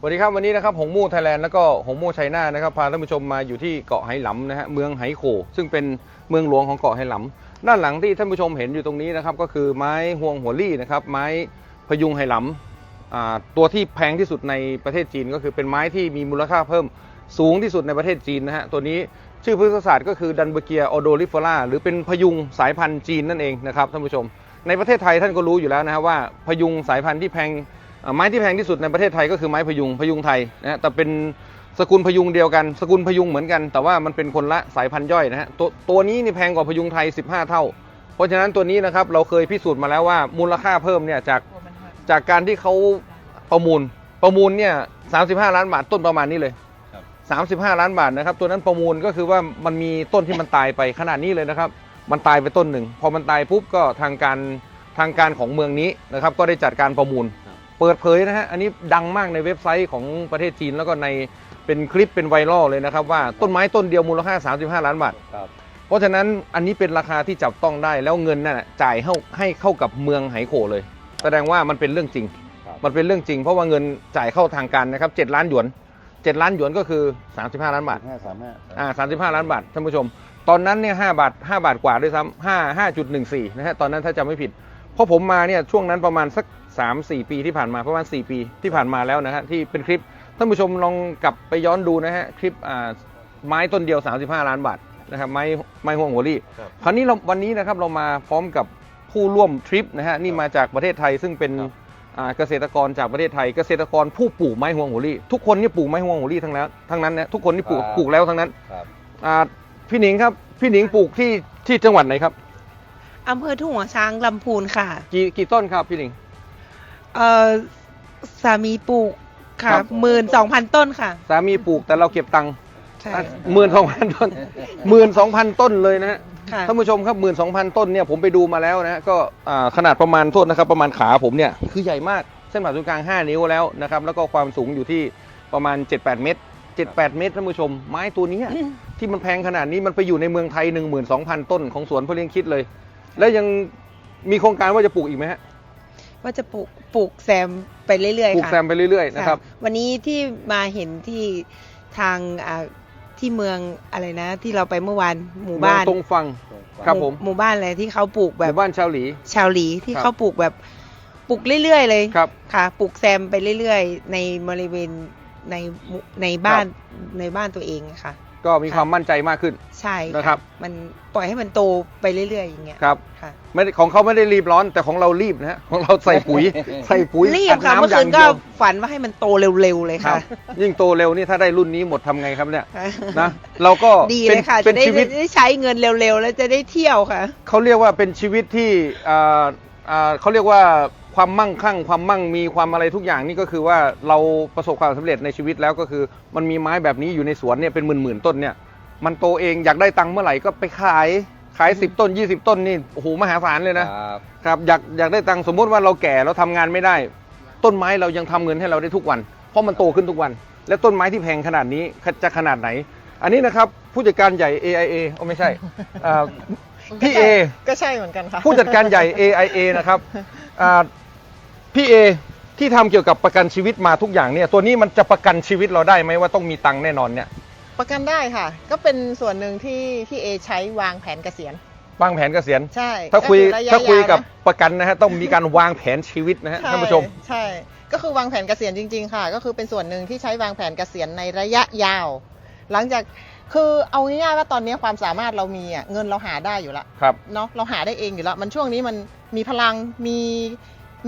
สวัสดีครับวันนี้นะครับหงมู่ไทยแลนด์แล้วก็หงมู่ไชน่านะครับพาท่านผู้ชมมาอยู่ที่เกาะไหหลำนะฮะเมืองไหโขซึ่งเป็นเมืองหลวงของเกาะไหหลำด้านหลังที่ท่านผู้ชมเห็นอยู่ตรงนี้นะครับก็คือไม้ห่วงหัวลี่นะครับไม้พยุงไหหลำตัวที่แพงที่สุดในประเทศจีน ก็คือเป็นไม้ที่มีมูลค่าเพิ่มสูงที่สุดในประเทศจีนนะฮะตัวนี้ชื่อพฤกษศาสตร์ก็คือดันเบเกียออโดลิฟอร่าหรือเป็นพยุงสายพันธุ์จีนนั่นเองนะครับท่านผู้ชม ในประเทศไทยท่านก็รู้อยู่แล้วนะฮะว่าพยุงสายพันธุ์ที่แพง ไม้ที่แพงที่สุดในประเทศไทยก็คือไม้พยุงพยุงไทยนะฮะแต่เป็นสกุลพยุงเดียวกัน สกุลพยุงเหมือนกัน แต่ว่ามันเป็นคนละสายพันธุ์ย่อยนะฮะตัวตัวนี้นี่แพงกว่าพยุงไทย 15 เท่า เพราะฉะนั้นตัวนี้นะครับเราเคยพิสูจน์มาแล้วว่ามูลค่าเพิ่มเนี่ยจากจากการที่เขาประมูลประมูลเนี่ย35 ล้านบาทต้นประมาณนี้เลยครับ35 ล้านบาทนะครับ ตัวนั้นประมูลก็คือว่ามันมีต้นที่มันตายไปขนาดนี้เลยนะครับ มันตายไปต้นหนึ่ง พอมันตายปุ๊บก็ทางการทางการของเมืองนี้นะครับ ก็ได้จัดการประมูล เปิดเผยนะฮะ อันนี้ดังมากในเว็บไซต์ของประเทศจีนแล้วก็ในเป็นคลิปเป็นไวรัลเลยนะครับ ว่าต้นไม้ต้นเดียวมูลค่า 35 ล้านบาท ครับเพราะฉะนั้นอันนี้เป็นราคาที่จับต้องได้แล้วเงินนั่นน่ะจ่ายให้ให้เข้ากับเมืองไหโขเลย แสดงว่ามันเป็นเรื่องจริง ครับมันเป็นเรื่องจริง เพราะว่าเงินจ่ายเข้าทางการนะครับ7ล้านหยวน 7 ล้านหยวนก็คือ 35 ล้านบาท ห้าสามห้าอ่าสามสิบห้าล้านบาท ท่านผู้ชม ตอนนั้นเนี่ยห้าบาทห้าบาทกว่าด้วยซ้ำห้าห้าจุดหนึ่งสี่นะฮะ ตอนนั้นถ้าจำไม่ผิด เพราะผมมาเนี่ยช่วงนั้นประมาณสัก สามสี่ปีที่ผ่านมาประมาณสี่ปีที่ผ่านมาแล้วนะฮะที่เป็นคลิปท่านผู้ชมลองกลับไปย้อนดูนะฮะคลิปอ่าไม้ต้นเดียว 35 ล้านบาทนะครับไม้ไม้ห่วงหัวรี่ครับคราวนี้เราวันนี้นะครับเรามาพร้อมกับผู้ร่วมทริปนะฮะนี่มาจากประเทศไทยซึ่งเป็นครับอ่าเกษตรกรจากประเทศไทย เกษตรกรผู้ปลูกไม้ห่วงหัวรี่ทุกคนนี่ปลูกไม้ห่วงหัวรี่ทั้งนั้นทั้งนั้นนะทุกคนนี่ปลูกครับปลูกแล้วทั้งนั้นครับอ่าพี่หนิงครับพี่หนิงปลูกที่ที่จังหวัดไหนครับอำเภอทุ่งหัวช้างลำพูนค่ะ กี่กี่ต้นครับพี่หนิง เอ่อสามีปลูกค่ะครับ หมื่นสองพันต้นค่ะสามีปลูกแต่เราเก็บตังค์ใช่หมื่นสองพันต้นหมื่นสองพันต้นเลยนะฮะ ค่ะ ท่านผู้ชมครับหมื่นสองพันต้นเนี่ยผมไปดูมาแล้วนะฮะก็อ่าขนาดประมาณโทษนะครับ ประมาณขาผมเนี่ย คือใหญ่มากเส้นผ่าศูนย์กลาง 5 นิ้วแล้วนะครับ แล้วก็ความสูงอยู่ที่ประมาณ 7-8 เมตร 7-8 เมตรท่านผู้ชม ไม้ตัวเนี้ยที่มันแพงขนาดนี้มันไปอยู่ในเมืองไทย 12,000 ต้นของสวนพ่อเลี้ยงคิดเลย แล้วยังมีโครงการว่าจะปลูกอีกไหมฮะ ว่าจะปลูกปลูกแซมไปเรื่อยปลูกๆค่ะแซมไปเรื่อยๆนะครับ วันนี้ที่มาเห็นที่ทางอ่าที่เมืองอะไรนะ ที่เราไปเมื่อวานหมู่บ้าน ตรงฟัง ครับหผม หมู่บ้านอะไรที่เขาปลูกหแบบมู่บ้านชาวหลี ชาวหลีที่ครับ เขาปลูกแบบปลูกเรื่อยๆเลยครับ ค่ะปลูกแซมไปเรื่อยๆ ในบริเวณในหมู่ในบ้านในบ้านตัวเองอะค่ะ ก็มีความมั่นใจมากขึ้น ใช่นะครับ มันปล่อยให้มันโตไปเรื่อยๆอย่างเงี้ยครับค่ะไม่ได้ของเขาไม่ได้รีบร้อนแต่ของเรารีบนะฮะของเราใส่ปุ๋ยใส่ปุ๋ยรีบอัดค่ะน้ำเมื่ออย่าคืงนเดีก็ยวฝันว่าให้มันโตเร็วๆเลยครัค่ะบยิ่งโตเร็วนี่ถ้าได้รุ่นนี้หมดทำไงครับเนี่ยนะเราก็ดีเป็เลนยค่ะเป็จะนได้ชีวิตได้ใช้เงินเร็วๆ แล้วจะได้เที่ยวค่ะเขาเรียกว่าเป็นชีวิตที่อ่าอ่าเขาเรียกว่า ความมั่งคั่ง ความมั่งมีความอะไรทุกอย่างนี่ก็คือว่าเราประสบความสำเร็จในชีวิตแล้วก็คือ มันมีไม้แบบนี้อยู่ในสวนเนี่ยเป็นหมื่นๆต้นเนี่ยมันโตเองอยากได้ตังค์เมื่อไหร่ก็ไปขายขาย 10 ต้น 20 ต้นนี่โอ้โหมหาศาลเลยนะครับครับอยากอยากได้ตังค์สมมติว่าเราแก่เราทำงานไม่ได้ ต้นไม้เรายังทำเงินให้เราได้ทุกวัน เพราะมันโตขึ้นทุกวัน และต้นไม้ที่แพงขนาดนี้จะขนาดไหน อันนี้นะครับผู้จัดการใหญ่ AIA โอ้ไม่ใช่อ่าพี่เอก็ใช่เหมือนกันค่ะผู้จัดการใหญ่ AIA นะครับอ่า พี่เอที่ทำเกี่ยวกับประกันชีวิตมาทุกอย่างเนี่ย ตัวนี้มันจะประกันชีวิตเราได้ไหมว่าต้องมีตังค์แน่นอนเนี่ย ประกันได้ค่ะ ก็เป็นส่วนหนึ่งที่ที่เอใช้วางแผนเกษียณวางแผนเกษียณใช่ถ้าคุยก็อระะถ้าคุยกับวนะประกันนะฮะต้องมีการวางแผนชีวิตนะฮะใช่ท่านผู้ชม ใช่ ก็คือวางแผนเกษียณจริง ๆ ค่ะ ก็คือเป็นส่วนหนึ่งที่ใช้วางแผนเกษียณในระยะยาว หลังจากคือเอาง่ายๆว่าตอนนี้ความสามารถเรามีอะเงินเราหาได้อยู่ละครับเนาะเราหาได้เองอยู่แล้วมันช่วงนี้มันมีพลังมี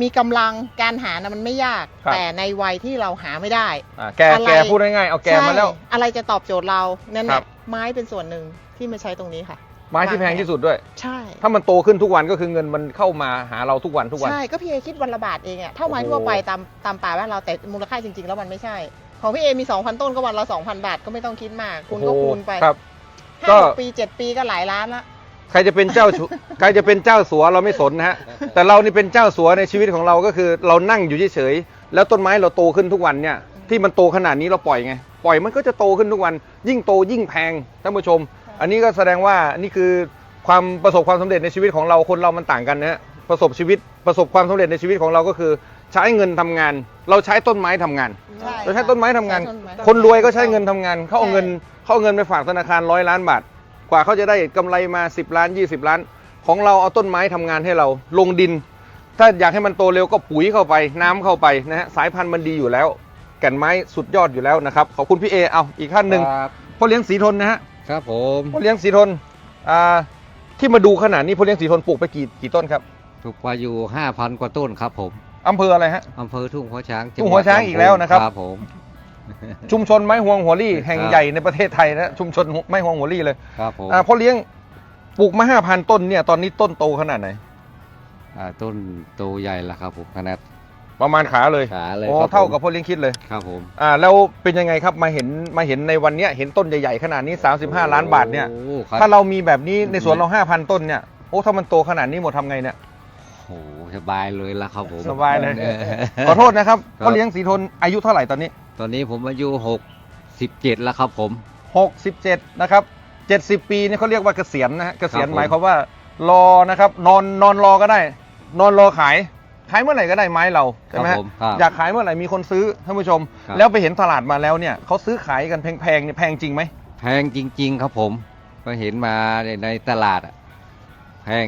มีกำลังการหานะมันไม่ยาก ครับ แต่ในวัยที่เราหาไม่ได้ อ่าแกอะไร แกพูดง่ายๆเอาแกมาแล้ว ใช่อะไรจะตอบโจทย์เรานั่นคแหรัละบ ไม้เป็นส่วนหนึ่งที่มาใช้ตรงนี้ค่ะ ไม้ที่แพงที่สุดด้วย ใช่ถ้ามันโตขึ้นทุกวันก็คือเงินมันเข้ามาหาเราทุกวันทุกวัน ใช่ก็พี่เอคิดวันละบาทเองอะเท่าไม้โอ้โห ทั่วไปตามตามป่าบ้านเราแต่มูลค่าจริง ๆ แล้วมันไม่ใช่ ของพี่เอมี 2,000 ต้นก็วันละ2,000 บาทก็ไม่ต้องคิดมาก คุณก็โอ้โหคูณไปครับ ห้าก็ หกปีเจ็ดปีก็หลายล้านละ ใครจะเป็นเจ้าชุใครจะเป็นเจ้าสัวเราไม่สนนะฮะ แต่เรานี่เป็นเจ้าสัวในชีวิตของเราก็คือ เรานั่งอยู่เฉยๆแล้วต้นไม้เราโตขึ้นทุกวันเนี่ย ที่มันโตขนาดนี้เราปล่อยไง ปล่อยมันก็จะโตขึ้นทุกวัน ยิ่งโตยิ่งแพงท่านผู้ชม อันนี้ก็แสดงว่านี่คือความประสบความสำเร็จในชีวิตของเราคนเรามันต่างกันนะฮะประสบชีวิตประสบความสำเร็จในชีวิตของเราก็คือ ใช้เงินทำงาน เราใช้ต้นไม้ทำงาน ใช่เราใช้ต้นไม้ทำงาน ใช้ต้นไม้ คนรวยก็ใช้เงินทำงาน เขาเอาใช่เงินเขาเอาเงินไปฝากธนาคารร้อยล้านบาท กว่าเขาจะได้กำไรมา 10 ล้าน 20 ล้าน ของเราเอาต้นไม้ทำงานให้เราลงดิน ถ้าอยากให้มันโตเร็วก็ปุ๋ยเข้าไป น้ำเข้าไปนะฮะสายพันธุ์มันดีอยู่แล้ว แก่นไม้สุดยอดอยู่แล้วนะครับขอบคุณพี่เอเอาอีกท่านหนึ่งครับพ่อเลี้ยงสีทนนะฮะครับผมพ่อเลี้ยงสีทนอ่าที่มาดูขนาดนี้พ่อเลี้ยงสีทนปลูกไปกี่กี่ต้นครับถูกกว่าอยู่ 5,000 กว่าต้นครับผมอำเภออะไรฮะอำเภอทุ่งหัวช้างทุ่งหัวช้างอีกแล้วนะครับครับผม ชุมชนไม้ห่วงหัวลี่แห่งครับ ใหญ่ในประเทศไทยนะชุมชนไม้ห่วงหัวลี่เลยครับผมอ่าพ่อเลี้ยงปลูกมาห้าพันต้นเนี่ยตอนนี้ต้นโตขนาดไหน อ่าต้นโตใหญ่ละครับผมขนาดประมาณขาเลยขาเลยโอ้ครับเท่าผมกับพ่อเลี้ยงคิดเลยครับผมอ่าแล้วเป็นยังไงครับมาเห็นมาเห็นในวันเนี้ยเห็นต้นใหญ่ๆขนาดนี้ 35 ล้านบาทเนี่ย โอ้ครับถ้าเรามีแบบนี้ในสวนเรา 5,000 ต้นเนี่ยโอ้ถ้ามันโตขนาดนี้หมดทำไงเนี่ย โอ้สบายเลยละครับผมสบายเลย ออ ขอโทษนะครับครับ พ่อเลี้ยงสีทนอายุเท่าไหร่ตอนนี้ ตอนนี้ผมอายุ67แล้วครับผม 67 นะครับ 70 ปีเนี่ยเขาเรียกว่าเกษียณนะฮะเกษียณครับผม หมายความว่ารอนะครับนอนนอนรอก็ได้ นอนรอขาย ขายเมื่อไหร่ก็ได้ไม้เราใช่ไหมครัฮะบผมครับ อยากขายเมื่อไหร่มีคนซื้อท่านผู้ชม ครับ แล้วไปเห็นตลาดมาแล้วเนี่ยเขาซื้อขายกันแพงๆเนี่ยแพงจริงไหมแพงจริง ๆ ครับผมก็เห็นมาในในตลาดอะแพง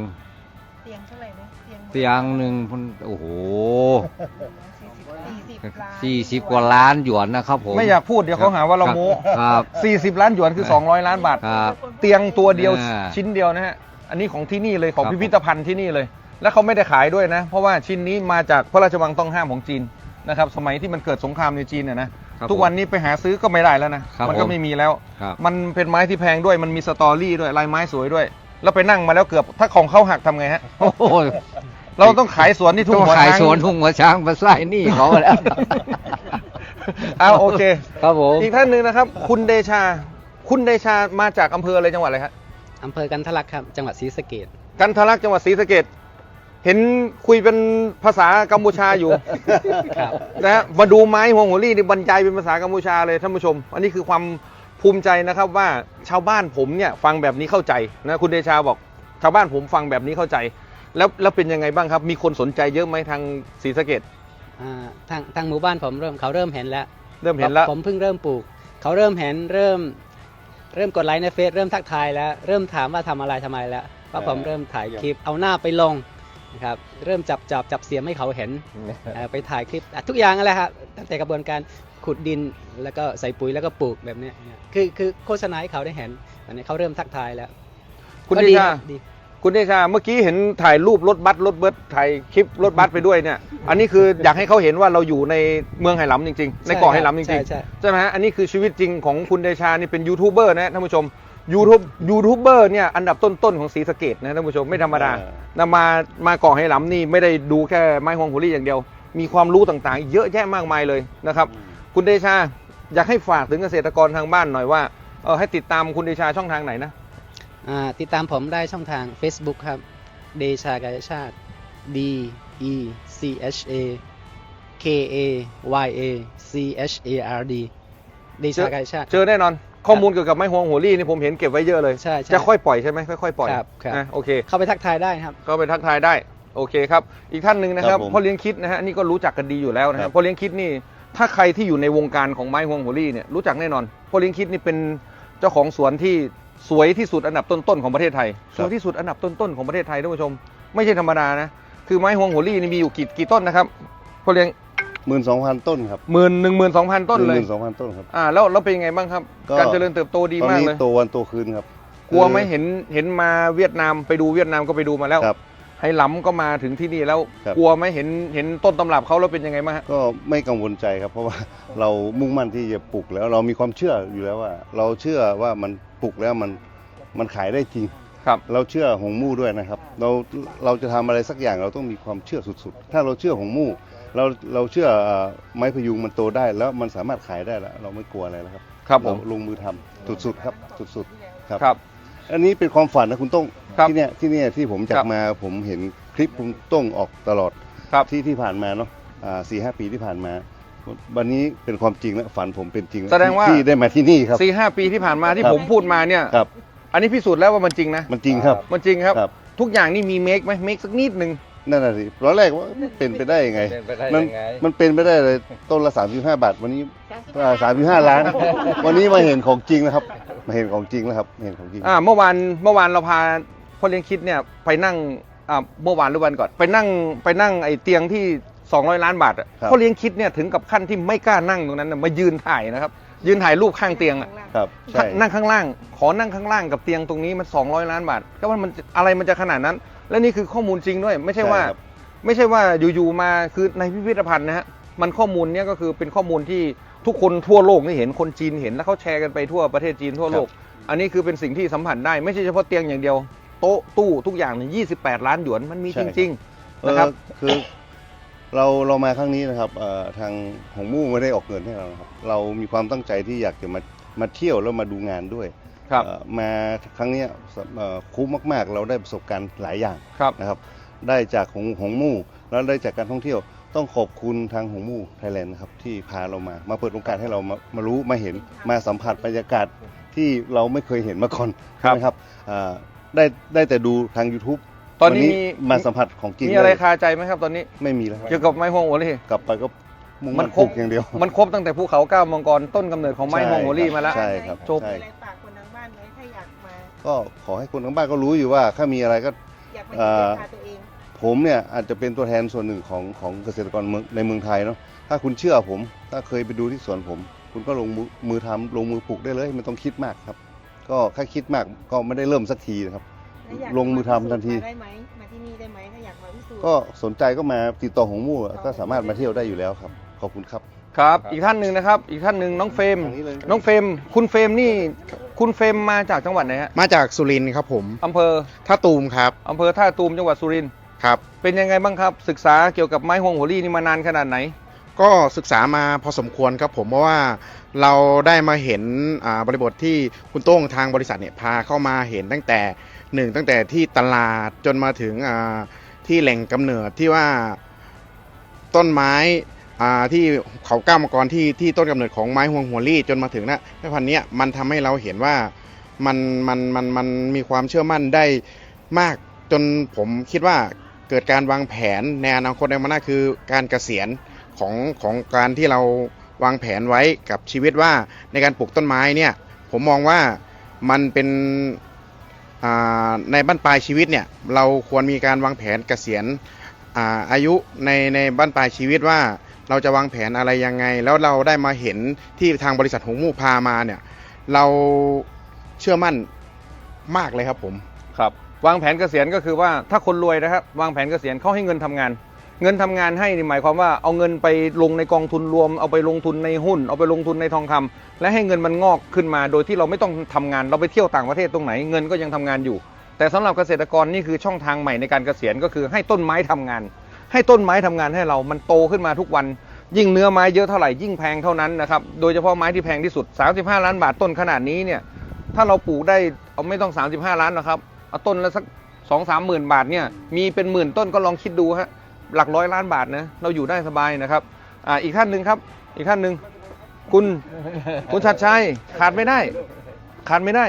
เตียงเท่าไหร่นะเตียงหนึ่งพันโอ้โห สี่สิบ40กว่าล้านหยวนนะครับผม ไม่อยากพูดเดี๋ยวเขาหาว่าเราโม้ครับ40ล้านหยวนคือ 200 ล้านบาท ครับเตียงตัวเดียวอ่า ชิ้นเดียวนะฮะ อันนี้ของที่นี่เลยของครับพิพิธภัณฑ์ที่นี่เลย แล้วเขาไม่ได้ขายด้วยนะ เพราะว่าชิ้นนี้มาจากพระราชวังต้องห้ามของจีนนะครับ สมัยที่มันเกิดสงครามในจีนเนี่ยนะ ครับทุกวันนี้ไปหาซื้อก็ไม่ได้แล้วนะ ครับมันก็ผม ไม่มีแล้ว ครับมันเป็นไม้ที่แพงด้วย มันมีสตอรี่ด้วย ลายไม้สวยด้วย แล้วไปนั่งมาแล้วเกือบ ถ้าของเขาหักทำไงฮะ โอ้โห เราต้องขายสวนที่ทุ่ต้งองหัวขายช้างสวนทุ่งหัวช้างมาใส่หนี่เขาแล้ว เอาโอเคครับผม อีกท่านหนึ่งนะครับ คุณเดชา คุณเดชามาจากอำเภออะไรจังหวัดอะไรครับอำเภอกันทะลักครับ จังหวัดศรีสะเกดกันทะลักจังหวัดศรีสะเกดเห็นคุยเป็นภาษากัมพูชาอยู่ ครับ นะฮะมาดูไม้ห่วงหัวลี่นี่บรรยายเป็นภาษากัมพูชาเลยท่านผู้ชม อันนี้คือความภูมิใจนะครับว่าชาวบ้านผมเนี่ยฟังแบบนี้เข้าใจนะคุณเดชาบอกชาวบ้านผมฟังแบบนี้เข้าใจ แล้วแล้วเป็นยังไงบ้างครับ มีคนสนใจเยอะไหมทางศรีสะเกดอ่าทางทางหมู่บ้านผมเริ่มเขาเริ่มเห็นแล้วเริ่มเห็นแล้ว ผมเพิ่งเริ่มปลูก เขาเริ่มเห็นเริ่ม เริ่มกดไลค์ในเฟซเริ่มทักทายแล้ว เริ่มถามว่าทำอะไรทำไมแล้วเพราะผมเริ่มถ่ายคลิปเอาหน้าไปลงนะครับเริ่มจับจับจับเสียมให้เขาเห็นเอ่อไปถ่ายคลิปอะทุกอย่างนั่นแหละครับตั้งแต่กระบวนการขุดดินแล้วก็ใส่ปุ๋ยแล้วก็ปลูกแบบเนี้ยเนี่ยคือคือโฆษณาให้เขาได้เห็นตอนนี้เขาเริ่มทักทายแล้วคุณก็เดดีชา ครับดี คุณเดชาเมื่อกี้เห็นถ่ายรูปรถบัสรถเบิร์ดถ่ายคลิปรถบัสไปด้วยเนี่ย อันนี้คืออยากให้เขาเห็นว่าเราอยู่ในเมืองไหหลำจริง ๆ ในเกาะไหหลำจริงใช่ใช่ๆใช่ไหมฮะอันนี้คือชีวิตจริงของคุณเดชานี่เป็นยูทูบเบอร์นะท่านผู้ชมยูทูบยูทูบเบอร์เนี่ยอันดับต้นๆของศรีสะเกดนะท่านผู้ชมไม่ธรรมดานะมามาเกาะไหหลำนี่ไม่ได้ดูแค่ไม้ฮวงหัวรี่อย่างเดียว มีความรู้ต่างๆ เยอะแยะมากมายเลยนะครับ คุณเดชาอยากให้ฝากถึงเกษตรกรทางบ้านหน่อยว่าเออให้ติดตามคุณเดชาช่องทางไหนนะอ่า ติดตามผมได้ช่องทาง Facebook ครับ เดชากายชาติ D E C H A K A Y A C H A R D เดชากายชาติ เจอแน่นอน ข้อมูลเกี่ยวกับไม้ฮวงหัวรี่นี่ผมเห็นเก็บไว้เยอะเลยใช่ใช่จะค่อยปล่อยใช่ไหมค่อยๆปล่อยครับครับนะโอเค เข้าไปทักทายได้ครับก็ไปทักทายได้ โอเคครับ อีกท่านหนึ่งนะครับครับผมพ่อเลี้ยงคิดนะฮะอันนี่ก็รู้จักกันดีอยู่แล้วนะคครัรับบพ่อเลี้ยงคิดนี่ ถ้าใครที่อยู่ในวงการของไม้ฮวงหัวรี่เนี่ยรู้จักแน่นอนพ่อเลี้ยงคิดนี่เป็นเจ้าของสวนที่ สวยที่สุดอันดับต้นๆของประเทศไทย สวยที่สุดอันดับต้นๆของประเทศไทยท่านผู้ชม ไม่ใช่ธรรมดานะ คือไม้ฮวงหัวรี่นี่มีอยู่กี่กี่ต้นนะครับพ่อเลี้ยงหมื่นสองพันต้นครับหมื่นหนึ่งหมื่นสองพันต้นเลยหมื่นสองพันต้นครับอ่าแล้วแล้วเป็นยังไงบ้างครับก็การเจริญเติบโตดีตอนมากนี้เลยโตวันโตคืนครับกลัวไหมคือเห็นเห็นมาเวียดนามไปดูเวียดนามก็ไปดูมาแล้วครับให้หล้ำก็มาถึงที่นี่แล้วครับกลัวไหมเห็นเห็นต้นตำรับเขาแล้วเป็นยังไงบ้างฮะก็ไม่กังวลใจครับ เพราะว่าเรามุ่งมั่นที่จะปลูกแล้วเรามีความเชื่ออยู่แล้วว่า เราเชื่อว่ามัน ปลูกแล้วมันมันขายได้จริง ครับ เราเชื่อหงมู่ด้วยนะครับ เราเราจะทำอะไรสักอย่างเราต้องมีความเชื่อสุดๆ ถ้าเราเชื่อหงมู่ เราเราเชื่อเอ่อไม้พยุงมันโตได้แล้วมันสามารถขายได้แล้วเราไม่กลัวอะไรแล้วครับครับผเรามลงมือทำสุดๆครับสุดๆครับ ครับ อันนี้เป็นความฝันนะคุณต้องครับที่เนี่ยที่เนี่ยที่ผมจาครักบมาผมเห็นคลิปคุณต้องออกตลอดครับ ที่ที่ผ่านมาเนาะอ่าสี่ห้าปีที่ผ่านมา วันนี้เป็นความจริงแล้วฝันผมเป็นจริงล้แสดงว่า ที่ที่ได้มาที่นี่ครับ สี่ห้าปีที่ผ่านมาที่ครับ ผมพูดมาเนี่ย ครับ อันนี้พิสูจน์แล้วว่ามันจริงนะ มันจริงครับ มันจริงครับ ครับ ทุกอย่างนี่มีเมคไหมเมคสักนิดหนึ่งนั่นน่ะสิตอนแรกว่ามันเป็นไปได้ยังไง เป็นไปได้มันยังไง มันเป็นไปได้เลยต้นละ 35 บาท วันนี้สามสิบห้าล้าน วันนี้มาเห็นของจริงนะครับ มาเห็นของจริงแล้วครับเห็นของจริง อ่าเมื่อวานเมื่อวานเราพาพ่อเลี้ยงคิดเนี่ยไปนั่งอ่าเมื่อวานหรือวันก่อน ไปนั่งไปนั่งไอ้เตียงที่ 200 ล้านบาทอะครับ พ่อเลี้ยงคิดเนี่ยถึงกับขั้นที่ไม่กล้านั่งตรงนั้นน่ะมายืนถ่ายนะครับ ยืนถ่ายรูปข้างเตียงอะครับใช่นั่งข้างล่าง ขอนั่งข้างล่างกับเตียงตรงนี้มัน 200 ล้านบาทก็ว่ามันอะไรมันจะขนาดนั้น และนี่คือข้อมูลจริงด้วย ไม่ใช่ว่าใช่ครับ ไม่ใช่ว่าอยู่ๆมาคือในพิพิธภัณฑ์นะฮะมันข้อมูลเนี่ยก็คือเป็นข้อมูลที่ทุกคนทั่วโลกนี่เห็นคนจีนเห็นแล้วเขาแชร์กันไปทั่วประเทศจีนทั่วโลก อันนี้คือเป็นสิ่งที่สัมผัสได้ ไม่ใช่เฉพาะเตียงอย่างเดียว โต๊ะตู้ทุกอย่างเนี่ย28 ล้านหยวนมันมีใช่จครับริงเอๆนะอครับคือ เราเรามาครั้งนี้นะครับเอ่อทางหงมู่ไม่ได้ออกเงินให้เรานะครับ เรามีความตั้งใจที่อยากจะมามาเที่ยวแล้วมาดูงานด้วยครับเอ่อมาครั้งเนี้ยเอ่อคุ้มมากๆ เราได้ประสบการณ์หลายอย่างครับนะครับ ได้จากหงหงมู่แล้วได้จากการท่องเที่ยวต้องขอบคุณทางหงมู่ไทยแลนด์นะครับที่พาเรามา มาเปิดโอกาสให้เรามามารู้มาเห็นมาสัมผัสบรรยากาศที่เราไม่เคยเห็นมาก่อนครับใช่ไหมครับอ่าได้ได้แต่ดูทาง YouTube ตอนนี้วัมีมาสัมผัสของจริงมีอะไรเลยคาใจไหมครับตอนนี้ไม่มีแล้วครับเกี่ยวกับไม้ฮวงโอลี่กลับไปก็มุ่งมัมันนครบปลูกอย่างเดียว มันครบตั้งแต่ภูเขาเก้ามังกรต้นกำเนิดของไม้ใช่ฮวงโอลี่มาแล้วใช่ครับจบใช่อะไรฝากคนทางบ้านไหมถ้าอยากมาก็ขอให้คนทั้งบ้านก็รู้อยู่ว่าถ้ามีอะไรก็อยากมาเอ่เห็นอด้วยตาตัวเองผมเนี่ยอาจจะเป็นตัวแทนส่วนหนึ่งของของเกษตรกรเมืองในเมืองไทยเนาะถ้าคุณเชื่อผม ถ้าเคยไปดูที่สวนผม คุณก็ลงมือมือทำลงมือปลูกได้เลยไม่ต้องคิดมากครับ ก็แค่คิดมากก็ไม่ได้เริ่มสักทีนะครับ แล้วอยากลงมือทำทันที มาได้ไหมมาที่นี่ได้ไหมถ้าอยากมาพิสูจน์ก็สนใจก็มาติดต่อของมู่ก็สามารถมาเที่ยวได้อยู่แล้วครับ ขอบคุณครับ ครับ อีกท่านหนึ่งนะครับ อีกท่านหนึ่งน้องเฟรม ทางนี้เลยน้องเฟรม คุณเฟรมนี่ คุณเฟรมมาจากจังหวัดไหนฮะมาจากสุรินทร์ครับผมอำเภอท่าตูมครับอำเภอท่าตูมจังหวัดสุรินทร์ ครับ เป็นยังไงบ้างครับ ศึกษาเกี่ยวกับไม้ฮวงโหรี่นี่มานานขนาดไหน ก็ศึกษามาพอสมควรครับผมเพราะว่าเราได้มาเห็นอ่าบริบทที่คุณโต้งทางบริษัทเนี่ยพาเข้ามาเห็นตั้งแต่ หนึ่งตั้งแต่ที่ตลาดจนมาถึงที่แหล่งกำเนิดที่ว่าต้นไม้ที่เขาก้าวมังกรที่ที่ต้นกำเนิดของไม้ฮวงหัวลี่จนมาถึงนะแม่พันเนี้ยมันทำให้เราเห็นว่ามันมันมันมันมีความเชื่อมั่นได้มากจนผมคิดว่าเกิดการวางแผนในอนาคตในมันน้าคือการเกษียณของของการที่เราวางแผนไว้กับชีวิตว่าในการปลูกต้นไม้เนี่ยผมมองว่ามันเป็น ในบั้นปลายชีวิตเนี่ยเราควรมีการวางแผนเกษียณอาอายุในในบั้นปลายชีวิตว่าเราจะวางแผนอะไรยังไง แล้วเราได้มาเห็นที่ทางบริษัทหงมู่พามาเนี่ยเราเชื่อมั่นมากเลยครับผม ครับ วางแผนเกษียณก็คือว่าถ้าคนรวยนะครับ วางแผนเกษียณเขาให้เงินทำงาน เงินทำงานให้นี่หมายความว่าเอาเงินไปลงในกองทุนรวม เอาไปลงทุนในหุ้น เอาไปลงทุนในทองคำและให้เงินมันงอกขึ้นมา โดยที่เราไม่ต้องทำงานเราไปเที่ยวต่างประเทศตรงไหนเงินก็ยังทำงานอยู่ แต่สำหรับเกษตรกรนี่คือช่องทางใหม่ในการเกษียณก็คือให้ต้นไม้ทำงาน ให้ต้นไม้ทำงานให้เรามันโตขึ้นมาทุกวัน ยิ่งเนื้อไม้เยอะเท่าไหร่ยิ่งแพงเท่านั้นนะครับโดยเฉพาะไม้ที่แพงที่สุด 35 ล้านบาทต้นขนาดนี้เนี่ยถ้าเราปลูกได้เอาไม่ต้อง 35 ล้านนะครับเอาต้นละสักสองสามหมื่นบาทเนี่ยมีเป็นหมื่นต้นก็ลองคิดดูฮะ หลักร้อยล้านบาทนะเราอยู่ได้สบายนะครับอ่าอีกท่านหนึ่งครับ อีกท่านหนึ่งคุณคุณชัดชัยขาดไม่ได้ ขาดไม่ได้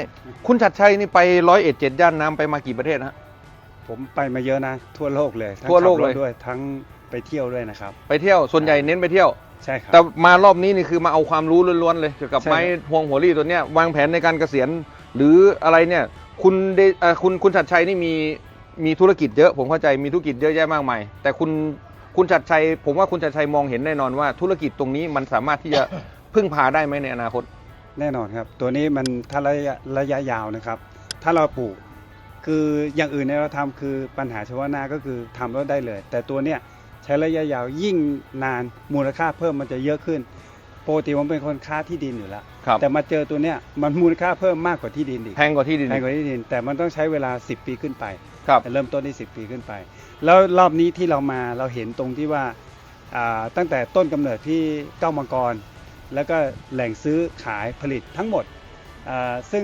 คุณชัดชัยนี่ไปร้อยเอ็ดเจ็ดย่านน้ำไปมากี่ประเทศฮะ ผมไปมาเยอะนะ ทั่วโลกเลยทั้งทั่วโลกขับรถเลยด้วยทั้งไปเที่ยวด้วยนะครับ ไปเที่ยวส่วนใหญ่เน้นไปเที่ยว ใช่ครับแต่มารอบนี้นี่คือมาเอาความรู้ล้วนๆเลยเกี่ยวกับใช่ ไม้พวงหัวรี่ตัวเนี้ยวางแผนในการเกษียณ หรืออะไรเนี่ย คุณเดเอ่อคุณคุณชัดชัยนี่มี มีธุรกิจเยอะ ผมเข้าใจมีธุรกิจเยอะแยะมากมายแต่คุณคุณชัดชัย ผมว่าคุณชัดชัยมองเห็นแน่นอนว่า ธุรกิจตรงนี้มันสามารถที่จะพึ่งพาได้ไหมในอนาคต แน่นอนครับ ตัวนี้มันถ้าระยะระยะยาวนะครับ ถ้าเราปลูกคืออย่างอื่นเนี่ยเราทำคือปัญหาเฉพาะหน้าก็คือทำแล้วได้เลย แต่ตัวเนี้ยใช้ระยะยาวยิ่งนานมูลค่าเพิ่มมันจะเยอะขึ้นปกติผมเป็นคนค้าที่ดินอยู่แล้ว ครับ แต่มาเจอตัวเนี้ยมันมูลค่าเพิ่มมากกว่าที่ดินอีกแพงกว่าที่ดินแพงกว่าที่ดิน แต่มันต้องใช้เวลา 10 ปีขึ้นไป ครับ เริ่มต้นที่ 10 ปีขึ้นไป แล้วรอบนี้ที่เรามาเราเห็นตรงที่ว่าอ่าตั้งแต่ต้นกำเนิดที่เก้ามังกร แล้วก็แหล่งซื้อขายผลิตทั้งหมดอ่าซึ่ง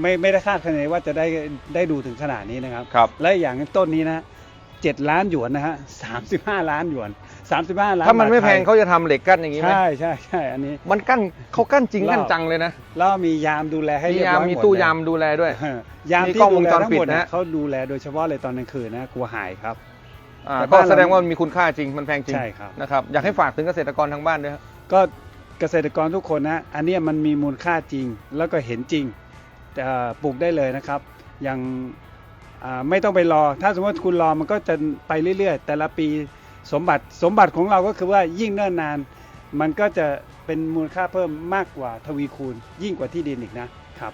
ไม่ไม่ได้คาดคะเนว่าจะได้ได้ดูถึงขนาดนี้นะครับ ครับ และอย่างต้นนี้นะ เจ็ดล้านหยวนนะฮะสามสิบห้าล้านหยวนสามสิบห้าล้านถ้ามันไม่บทแพงทยเขาจะทำเหล็กกั้นอย่างนี้ไหมใช่ใช่ใช่อันนี้ มันกั้นเขากั้นจริงรอบกั้นจังเลยนะแล้วมียามดูแลให้มีเรียบยามร้อยมีหดตู้เลยยามดูแลด้วย ยามมีที่กล้องดูวงแลจรทั้งปิดหมดนะนะเขาดูแลโดยเฉพาะเลยตอนกลางคืนนะกลัวหายครับอ่าแต่ก็บ้านเราแสดงว่ามันมีคุณค่าจริงมันแพงจริงใช่ครับนะครับอยากให้ฝากถึงเกษตรกรทางบ้านด้วยครับก็เกษตรกรทุกคนนะอันเนี้ยมันมีมูลค่าจริงแล้วก็เห็นจริงแต่เอ่อปลูกได้เลยนะครับยังอ่า ไม่ต้องไปรอ ถ้าสมมติคุณรอมันก็จะไปเรื่อยๆ แต่ละปีสมบัติสมบัติของเราก็คือว่ายิ่งเนิ่นนาน มันก็จะเป็นมูลค่าเพิ่มมากกว่าทวีคูณ ยิ่งกว่าที่ดินอีกนะครับ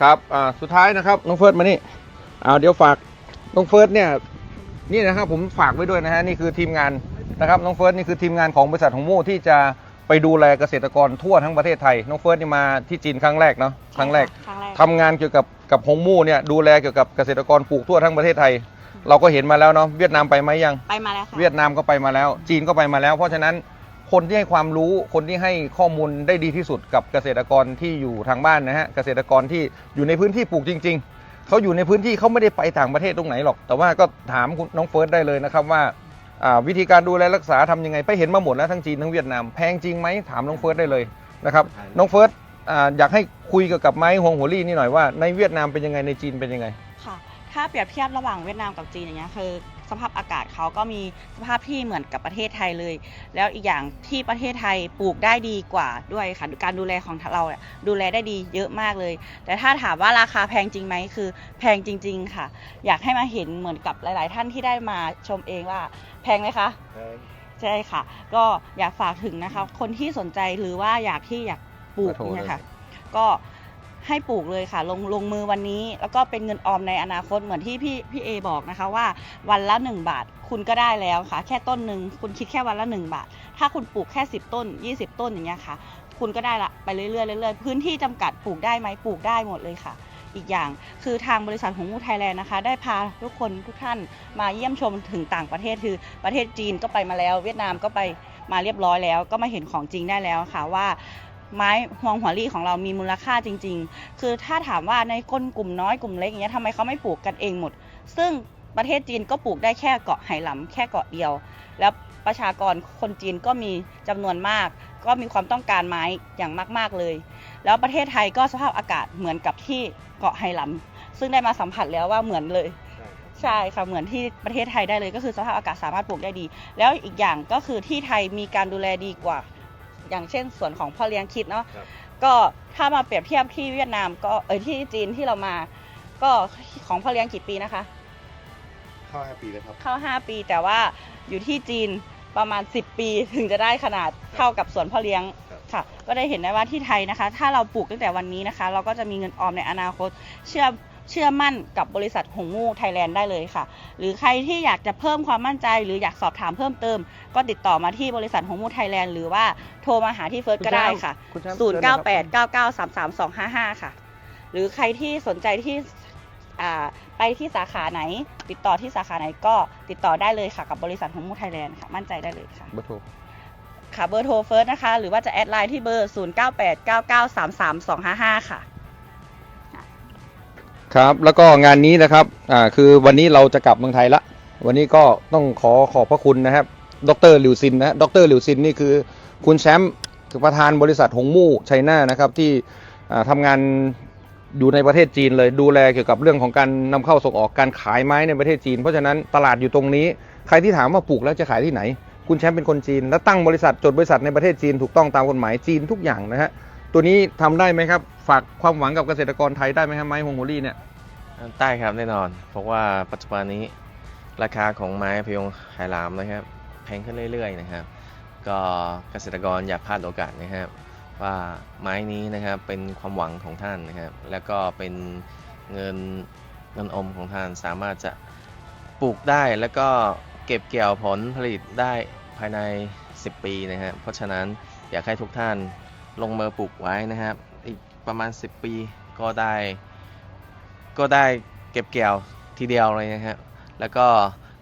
ครับสุดท้ายนะครับน้องเฟิร์สมานี่เอาเดี๋ยวฝากน้องเฟิร์สเนี่ยนี่นะครับผมฝากไว้ด้วยนะฮะนี่คือทีมงานนะครับน้องเฟิร์สนี่คือทีมงานของบริษัทของมู่ที่จะ ไปดูแลเกษตรกรทั่วทั้งประเทศไทย น้องเฟิร์สนี่มาที่จีนครั้งแรกเนาะครั้งแรกครั้งแรก ทำงานเกี่ยวกับกับหงมู่เนี่ยดูแลเกี่ยวกับเกษตรกรปลูกทั่วทั้งประเทศไทย เราก็เห็นมาแล้วเนาะเวียดนามไปไหมยัง ไปมาแล้วค่ะเวียดนามก็ไปมาแล้ว จีนก็ไปมาแล้ว เพราะฉะนั้นคนที่ให้ความรู้คนที่ให้ข้อมูลได้ดีที่สุดกับเกษตรกรที่อยู่ทางบ้านนะฮะเกษตรกรที่อยู่ในพื้นที่ปลูกจริง ๆเขาอยู่ในพื้นที่เขาไม่ได้ไปต่างประเทศตรงไหนหรอก แต่ว่าก็ถามคุณน้องเฟิร์สได้เลยนะครับว่าอ่า วิธีการดูแลรักษาทำยังไงไปเห็นมาหมดแล้วทั้งจีนทั้งเวียดนามแพงจริงไหมถามน้องเฟิร์สได้เลยนะครับน้องเฟิร์สอ่าอยากให้คุยเกี่ยวกับไม้ฮวงหัวลี่นี่หน่อยว่าในเวียดนามเป็นยังไงในจีนเป็นยังไงค่ะถ้าเปรียบเทียบระหว่างเวียดนามกับจีนอย่างเงี้ยคือ สภาพอากาศเขาก็มีสภาพที่เหมือนกับประเทศไทยเลย แล้วอีกอย่างที่ประเทศไทยปลูกได้ดีกว่าด้วยค่ะการดูแลของเราเนี่ยดูแลได้ดีเยอะมากเลย แต่ถ้าถามว่าราคาแพงจริงไหมคือแพงจริง ๆ ค่ะ อยากให้มาเห็นเหมือนกับหลาย ๆ ท่านที่ได้มาชมเองว่า แพงไหมคะใช่ค่ะ ก็อยากฝากถึงนะคะคนที่สนใจหรือว่าอยากที่อยากปลูกขอโทษเนี่ยค่ะ ก็ ให้ปลูกเลยค่ะลงลงมือวันนี้ แล้วก็เป็นเงินออมในอนาคตเหมือนที่พี่พี่เอบอกนะคะว่าวันละ 1 บาทคุณก็ได้แล้วค่ะ แค่ต้นหนึ่งคุณคิดแค่วันละ 1 บาท ถ้าคุณปลูกแค่ 10 ต้น 20 ต้นอย่างเงี้ยค่ะ คุณก็ได้ละไปเรื่อยๆเรื่อยๆพื้นที่จำกัดปลูกได้ไหมปลูกได้หมดเลยค่ะ อีกอย่างคือทางบริษัทของมูไทยแลนด์นะคะ ได้พาทุกคนทุกท่านมาเยี่ยมชมถึงต่างประเทศคือประเทศจีนก็ไปมาแล้ว เวียดนามก็ไปมาเรียบร้อยแล้ว ก็มาเห็นของจริงได้แล้วค่ะว่า ไม้ฮวงหัวลี่ของเรามีมูลค่าจริง ๆ คือถ้าถามว่าในคนกลุ่มน้อยกลุ่มเล็กอย่างเงี้ยทำไมเขาไม่ปลูกกันเองหมด ซึ่งประเทศจีนก็ปลูกได้แค่เกาะไหหลำแค่เกาะเดียว แล้วประชากรคนจีนก็มีจำนวนมาก ก็มีความต้องการไม้อย่างมากๆเลย แล้วประเทศไทยก็สภาพอากาศเหมือนกับที่เกาะไหหลำซึ่งได้มาสัมผัสแล้วว่าเหมือนเลย ใช่ค่ะเหมือนที่ประเทศไทยได้เลยก็คือสภาพอากาศสามารถปลูกได้ดี แล้วอีกอย่างก็คือที่ไทยมีการดูแลดีกว่า อย่างเช่นส่วนของพ่อเลี้ยงคิดเนาะก็ถ้ามาเปรียบเทียบที่เวียดนามก็เออที่จีนที่เรามา ก็ของพ่อเลี้ยงกี่ปีนะคะ เข้าห้าปีแล้วครับ เข้า 5 ปีแต่ว่าอยู่ที่จีนประมาณ 10 ปีถึงจะได้ขนาดเท่ากับสวนพ่อเลี้ยงครับ ค่ะ ก็ได้เห็นได้ว่าที่ไทยนะคะ ถ้าเราปลูกตั้งแต่วันนี้นะคะ เราก็จะมีเงินออมในอนาคต เชื่อ เชื่อมั่นกับบริษัทหงมูไทยแลนด์ได้เลยค่ะ หรือใครที่อยากจะเพิ่มความมั่นใจ หรืออยากสอบถามเพิ่มเติม ก็ติดต่อมาที่บริษัทหงมูไทยแลนด์หรือว่าโทรมาหาที่เฟิร์สก็ได้ค่ะ คุณแชมป์0 9 8 9 9 3 3 2 5 5 ค่ะ หรือใครที่สนใจที่อ่าไปที่สาขาไหน ติดต่อที่สาขาไหนก็ติดต่อได้เลยค่ะกับบริษัทของมูไทยแลนด์ค่ะมั่นใจได้เลยค่ะ เบอร์โทรค่ะเบอร์โทรเฟิร์สนะคะ หรือว่าจะแอดไลน์ที่เบอร์ 0 9 8 9 9 3 3 2 5 5 ค่ะ ครับ แล้วก็งานนี้นะครับอ่าคือวันนี้เราจะกลับเมืองไทยละ วันนี้ก็ต้องขอขอบพระคุณนะครับ ดรหลิวซินนะฮะดรหลิวซินนี่คือคุณแชมป์คือประธานบริษัทหงมู่ไชน่านะครับที่อ่าทำงานอยู่ในประเทศจีนเลยดูแลเกี่ยวกับเรื่องของการนำเข้าส่งออกการขายไม้ในประเทศจีน เพราะฉะนั้นตลาดอยู่ตรงนี้ ใครที่ถามว่าปลูกแล้วจะขายที่ไหน คุณแชมป์เป็นคนจีน และตั้งบริษัทจดบริษัทในประเทศจีนถูกต้องตามกฎหมายจีนทุกอย่างนะฮะ ตัวนี้ทำได้ไหมครับ ฝากความหวังกับเกษตรกรไทยได้ไหมครับไม้ฮวงโฮลี่เนี่ย ได้ครับแน่นอน เพราะว่าปัจจุบันนี้ราคาของไม้พยงไหหลามนะครับ แพงขึ้นเรื่อยๆนะครับ ก็เกษตรกรอย่าพลาดโอกาสนะครับ ว่าไม้นี้นะครับเป็นความหวังของท่านนะครับ แล้วก็เป็นเงินเงินอมของท่านสามารถจะปลูกได้แล้วก็เก็บเกี่ยวผลผลิตได้ภายใน 10 ปีนะครับเพราะฉะนั้นอยากให้ทุกท่าน ลงมือปลูกไว้นะครับ อีกประมาณ 10 ปีก็ได้ ก็ได้เก็บเกี่ยวทีเดียวเลยนะครับ แล้วก็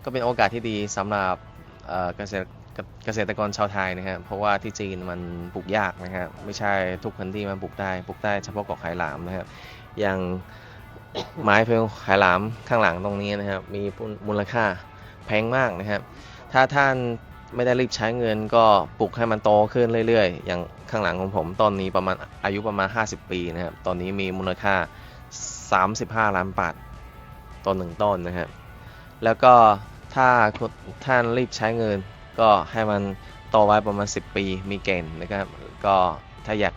ก็เป็นโอกาสที่ดีสำหรับเกษตรเกษตรกรชาวไทยนะครับ เพราะว่าที่จีนมันปลูกยากนะครับ ไม่ใช่ทุกพื้นที่มันปลูกได้ ปลูกได้เฉพาะเกาะไหหลามนะครับ อย่างไม้เพลงไหหลามข้างหลังตรงนี้นะครับ มีมูลค่าแพงมากนะครับ ถ้าท่าน ไม่ได้รีบใช้เงินก็ปลูกให้มันโตขึ้นเรื่อยๆ อย่างข้างหลังของผมตอนนี้ประมาณอายุประมาณ 50 ปีนะครับ ตอนนี้มีมูลค่า 35 ล้านบาทต่อหนึ่งต้นนะครับ แล้วก็ถ้าท่านรีบใช้เงิน ก็ให้มันโตไว้ประมาณ 10 ปีมีเกณฑ์นะครับ ก็ถ้าอยาก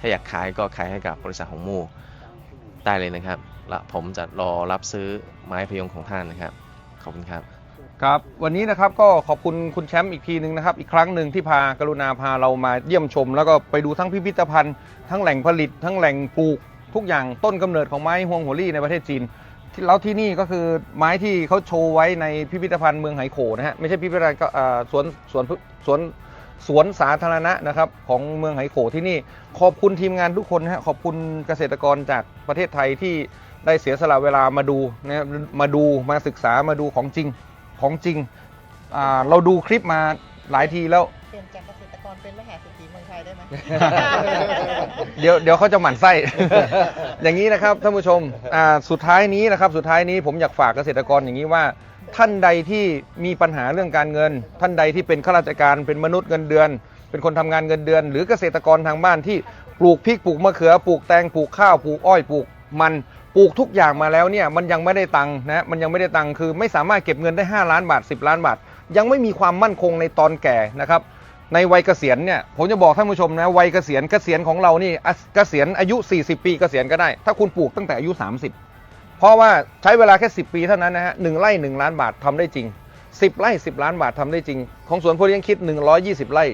ถ้าอยากขายก็ขายให้กับบริษัทของมูได้เลยนะครับและผมจะรอรับซื้อไม้พยุงของท่านนะครับ ขอบคุณครับ ครับวันนี้นะครับก็ขอบคุณคุณแชมป์อีกทีหนึ่งนะครับอีกครั้งหนึ่งที่พากรุณาพาเรามาเยี่ยมชม แล้วก็ไปดูทั้งพิพิธภัณฑ์ ทั้งแหล่งผลิต ทั้งแหล่งปลูก ทุกอย่างต้นกำเนิดของไม้ฮวงหัวลี่ในประเทศจีนที่แล้วที่นี่ก็คือไม้ที่เขาโชว์ไว้ในพิพิธภัณฑ์เมืองไหโขนะฮะไม่ใช่พิพิธภัณฑ์ก็สวนสวนสวนสวนสาธารณะนะครับของเมืองไหโขที่นี่ ขอบคุณทีมงานทุกคนนะฮะขอบคุณเกษตรกรจากประเทศไทยที่ได้เสียสละเวลามาดูนะครับมาดูมาศึกษามาดูของจริง ของจริงอ่าเราดูคลิปมาหลายทีแล้ว เปลี่ยนจากเกษตรกรเป็นมหาเศรษฐีเมืองไทยได้ไหม เดี๋ยวเดี๋ยวเขาจะหมั่นไส้ อย่างนี้นะครับท่านผู้ชมอ่าสุดท้ายนี้นะครับสุดท้ายนี้ผมอยากฝากเกษตรกรอย่างนี้ว่า ท่านใดที่มีปัญหาเรื่องการเงิน ท่านใดที่เป็นข้าราชการเป็นมนุษย์เงินเดือน เป็นคนทำงานเงินเดือน หรือเกษตรกรทางบ้านที่ปลูกพริกปลูกมะเขือปลูกแตงปลูกข้าวปลูกอ้อยปลูกมัน ปลูกทุกอย่างมาแล้วเนี่ยมันยังไม่ได้ตังค์นะมันยังไม่ได้ตังค์คือไม่สามารถเก็บเงินได้ 5 ล้านบาท 10 ล้านบาท ยังไม่มีความมั่นคงในตอนแก่นะครับในวัยเกษียณเนี่ยผมจะบอกท่านผู้ชมนะวัยเกษียณเกษียณของเรานี่เกษียณอายุ 40 ปีเกษียณก็ได้ ถ้าคุณปลูกตั้งแต่อายุ 30 เพราะว่าใช้เวลาแค่ 10 ปีเท่านั้นนะฮะหนึ่งไร่1ล้านบาททำได้จริง 10 ไร่ 10 ล้านบาททำได้จริง ของสวนโพเลี้ยงคิด 120 ไร่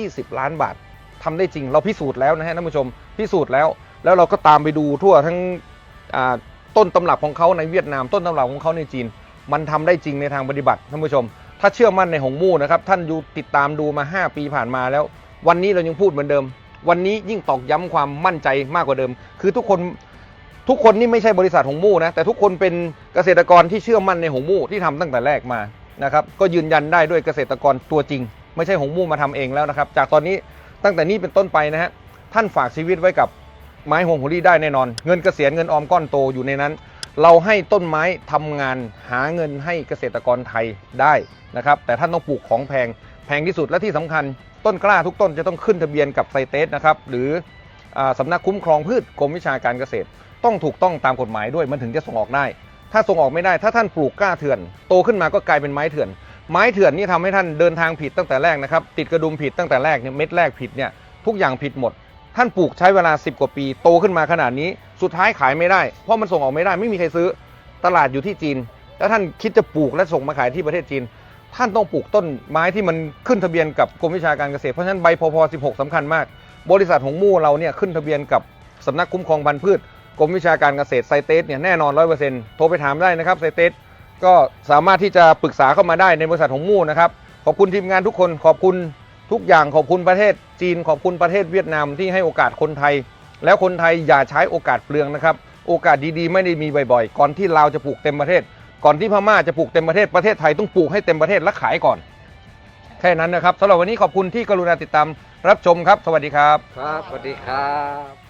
120 ล้านบาททำได้จริง เราพิสูจน์แล้วนะฮะท่านผู้ชมพิสูจน์แล้ว แล้วเราก็ตามไปดูทั่วทั้ง ต้นตำรับของเขาในเวียดนาม ต้นตำรับของเขาในจีน มันทำได้จริงในทางปฏิบัติท่านผู้ชม ถ้าเชื่อมั่นในหงมู่นะครับท่านอยู่ติดตามดูมา 5 ปีผ่านมาแล้ว วันนี้เรายังพูดเหมือนเดิม วันนี้ยิ่งตอกย้ำความมั่นใจมากกว่าเดิม คือทุกคนทุกคนนี่ไม่ใช่บริษัทหงมู่นะแต่ทุกคนเป็นเกษตรกรที่เชื่อมั่นในหงมู่ที่ทำตั้งแต่แรกมานะครับก็ยืนยันได้ด้วยเกษตรกรตัวจริง ไม่ใช่หงมู่มาทำเองแล้วนะครับ จากตอนนี้ตั้งแต่นี้เป็นต้นไปนะฮะท่านฝากชีวิตไว้กับ ไม้ห่วงหัวรี่ได้แน่นอน เงินเกษียณเงินออมก้อนโตอยู่ในนั้น เราให้ต้นไม้ทำงานหาเงินให้เกษตรกรไทยได้นะครับ แต่ท่านต้องปลูกของแพงแพงที่สุดและที่สำคัญ ต้นกล้าทุกต้นจะต้องขึ้นทะเบียนกับไซเตสนะครับหรืออาสำนักคุ้มครองพืชกรมวิชาการเกษตร ต้องถูกต้องตามกฎหมายด้วยมันถึงจะส่งออกได้ ถ้าส่งออกไม่ได้ ถ้าท่านปลูกกล้าเถื่อน โตขึ้นมาก็กลายเป็นไม้เถื่อน ไม้เถื่อนนี่ทำให้ท่านเดินทางผิดตั้งแต่แรกนะครับติดกระดุมผิดตั้งแต่แรกเนี่ยเม็ดแรกผิดเนี่ยทุกอย่างผิดหมด ท่านปลูกใช้เวลา 10 กว่าปี โตขึ้นมาขนาดนี้ สุดท้ายขายไม่ได้ เพราะมันส่งออกไม่ได้ ไม่มีใครซื้อ ตลาดอยู่ที่จีน แล้วท่านคิดจะปลูกและส่งมาขายที่ประเทศจีน ท่านต้องปลูกต้นไม้ที่มันขึ้นทะเบียนกับกรมวิชาการเกษตร เพราะฉะนั้นใบพพ16สำคัญมาก บริษัทหงมู่เราเนี่ยขึ้นทะเบียนกับสำนักคุ้มครองพันธุ์พืช กรมวิชาการเกษตรไซเตสเนี่ยแน่นอน100%โทรไปถามได้นะครับไซเตสก็สามารถที่จะปรึกษาเข้ามาได้ในบริษัทหงมู่นะครับ ขอบคุณทีมงานทุกคน ขอบคุณ ทุกอย่างขอบคุณประเทศจีนขอบคุณประเทศเวียดนามที่ให้โอกาสคนไทย แล้วคนไทยอย่าใช้โอกาสเปลืองนะครับ โอกาสดีๆ ไม่ได้มีบ่อยๆ ก่อนที่ลาวจะปลูกเต็มประเทศ ก่อนที่พม่าจะปลูกเต็มประเทศประเทศไทยต้องปลูกให้เต็มประเทศและขายก่อน แค่นั้นนะครับสำหรับวันนี้ขอบคุณที่กรุณาติดตามรับชมครับ สวัสดีครับ ครับ สวัสดีครับ